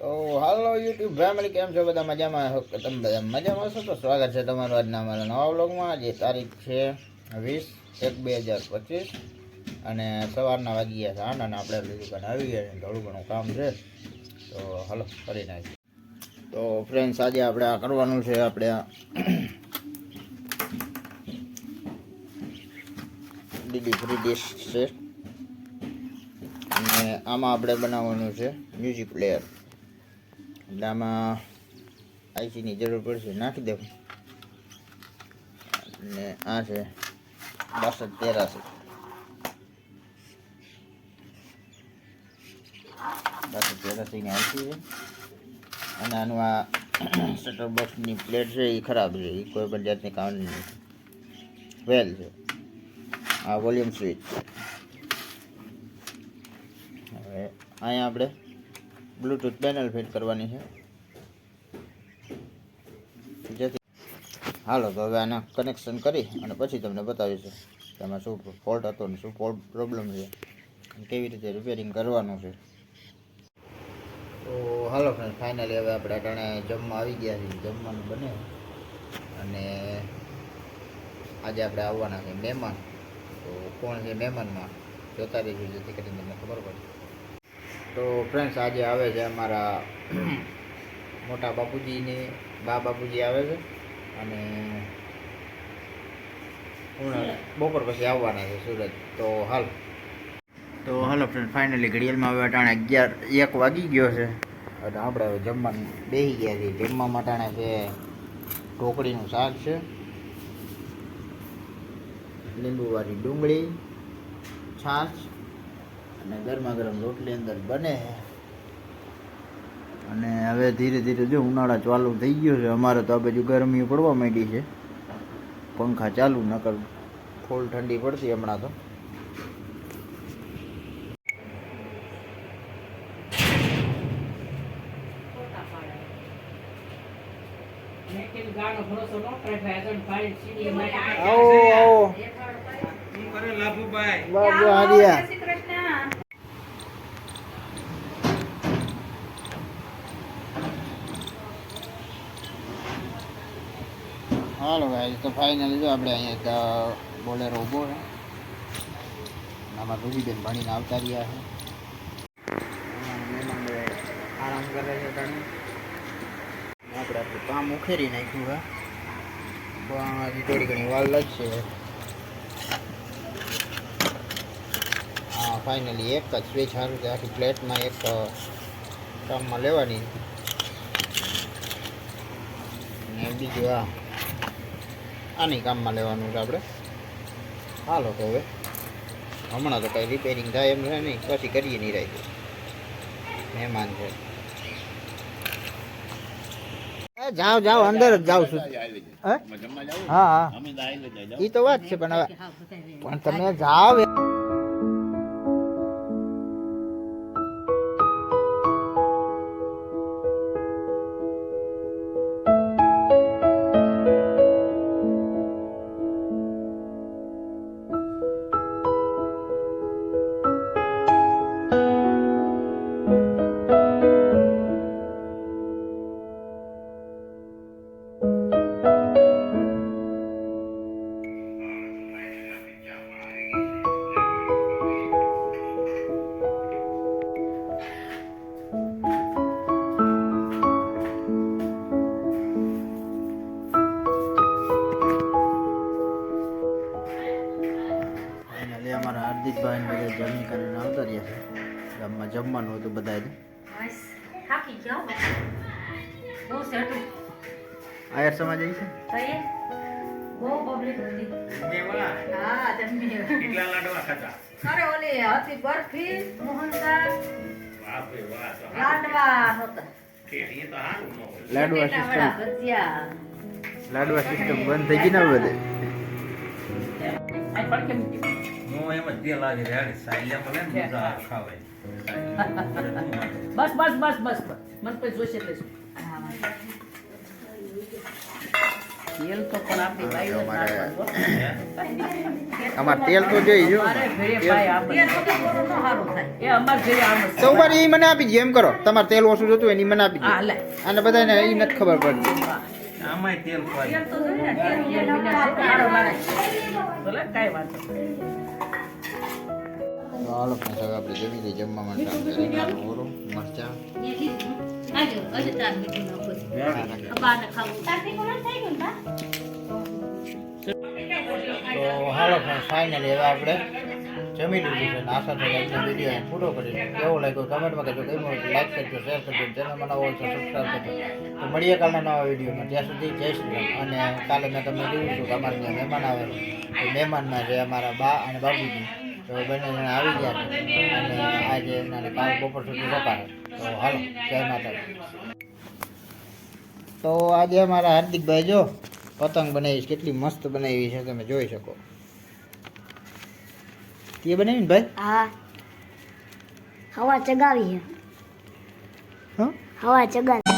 તો હાલો YouTube family, કેમ છો? બધા મજામાં? તમે બધા મજામાં છો તો સ્વાગત છે તમારું આજના અમારા નવા બ્લોગમાં આજે તારીખ છે વીસ એક બે હજાર પચીસ અને સવારના વાગી ગયા છે આઠ અને આપણે દુકાન આવી ગયા છે. થોડું ઘણું કામ છે. તો હાલો, કરી નાખીએ. તો ફ્રેન્ડ્સ આજે આપણે આ કરવાનું છે, આપણે ડીડી ફ્રી ડિશ છે. અને આમાં આપણે બનાવવાનું છે મ્યુઝિક પ્લેયર એટલે આમાં આઈસીની જરૂર પડશે, નાખી દેવું. અને આ છે બાસઠ તેરાસી બાસઠ તેરાસીની આઈસી છે. અને આનું આ શટર બોક્સની પ્લેટ છે એ ખરાબ છે, એ કોઈ પણ જાતની કામ નથી. વેલ છે. આ વોલ્યુમ સ્વિચ હવે અહીંયા આપણે બ્લૂટૂથ પેનલ ફિટ કરવાની છે. જેથી હાલો, તો હવે આના કનેક્શન કરી અને પછી તમને બતાવીશું કે આમાં શું ફોલ્ટ હતો ને શું ફોલ્ટ પ્રોબ્લેમ છે કેવી રીતે રિપેરિંગ કરવાનું છે. તો હાલો ફ્રેન્ડ ફાઇનલી હવે આપણે અટાણે જમવા આવી ગયા છીએ. જમવાનું બને. અને આજે આપણે આવવાના છે મહેમાન. તો કોણ છે મહેમાનમાં? જોતા રહીશું, જેથી કરીને તમને ખબર પડે. તો ફ્રેન્ડ્સ આજે આવે છે અમારા મોટા બાપુજીને બા બાપુજી આવે છે અને બપોર પછી આવવાના છે સુરત. તો હાલ. તો હાલો ફ્રેન્ડ ફાઇનલી ઘડિયાળમાં હવે અટાણે અગિયાર એક વાગી ગયો છે. અને આપણે હવે જમવાનું બેસી ગયા છીએ. જમવામાં ટાણે છે ઢોકળીનું શાક છે લીંબુવાળી ડુંગળી છાશ અને ગરમા ગરમ રોટલી અંદર બને. અને હવે ધીરે ધીરે જો ઉનાળા ચાલુ થઈ ગયો છે અમારે તો આ બાજુ ગરમી પડવા માંડી છે. પંખા ચાલુ નકર ફૂલ ઠંડી પડતી હમણાં તો. આવો આવો. લાભુભાઈ બાબુ હારિયા હાલો ભાઈ તો ફાઇનલી જો આપણે અહીંયા બોલેરો ઊભો છે. આમાં રૂબીબેન ભણીને આવતા રહ્યા છે. આરામ કરે છે તને. આપણે આપણું કામ ઉખેરી નાખ્યું છે. પણ હજી થોડી ઘણી વાર લાગશે. હા ફાઇનલી એક જ સ્વિચ સારું છે. આખી પ્લેટમાં એક કામમાં લેવાની. ને બીજું આ આની કામમાં લેવાનું છે આપણે. હાલો તો હવે. હમણાં તો કંઈ રિપેરિંગ થાય એમ છે નહીં પછી કરીએ નહીં રાખીએ મહેમાન છે. જાઓ જાઓ અંદર જ જાઉં છું હા? હા એ તો વાત છે પણ હવે પણ તમે જાઓ હાર્દિકભાઈ ને બધા જમી કરીને આવતા રહ્યા છે ગામમાં જમવાનું હતું બધાને આયર સમાજ આવી છે? બહુ પબ્લિક હતી હા જમી કેટલા લાડવા ખાતા અરે ઓલી હતી બરફી મોહનદાળ વાહ લાડવા લાડવા સિસ્ટમ લાડવા સિસ્ટમ બંધ થઈ ગઈ ને બધે. બસ બસ બસ બસ બસ. પછી જોઈશે એટલે તેલ તો પણ આપણી બાઈઓ અમારે- તેલ તો જોઈ જો. અમારે ઘરે. એ મને આપી દે એમ કરો. તમારે તેલ ઓછું જોતું હોય ને ઈ મને આપી હા, દે અને બધાને એ નથી ખબર પડતી. આમાંય તેલ તો ને, હાલો પણ હવે આપણે જમી લઈએ જમવા માટે ઓરું મરચાં છે. તો હાલો પણ ફાઇનલી હવે આપણે જમી લીધું છે આશા છે કે વીડિયો પૂરો કરી કેવો લાગ્યો કમેન્ટમાં કહેજો ગમ્યો હોય તો લાઈક કરજો શેર કરજો ચેનલમાં નવો હોય તો સબસ્ક્રાઈબ કરજો તો મળીએ કાલના નવા વિડીયોમાં ત્યાં સુધી જય શ્રી અને કાલે મેં તમને કીધું છું કે અમારે ત્યાં મહેમાન આવે તો મહેમાનમાં છે, અમારા બા અને બાબુજી તો બંને જણા આવી ગયા અને આજે એમના કાલ બપોર સુધી રોકાણ તો હાલો જય માતા તો આજે અમારા હાર્દિકભાઈ જો પતંગ બનાવી છે. કેટલી મસ્ત બનાવી છે તમે જોઈ શકો. તે બનાવી ને ભાઈ? હા. હવા ચગાવી છે. હવા ચગાવી.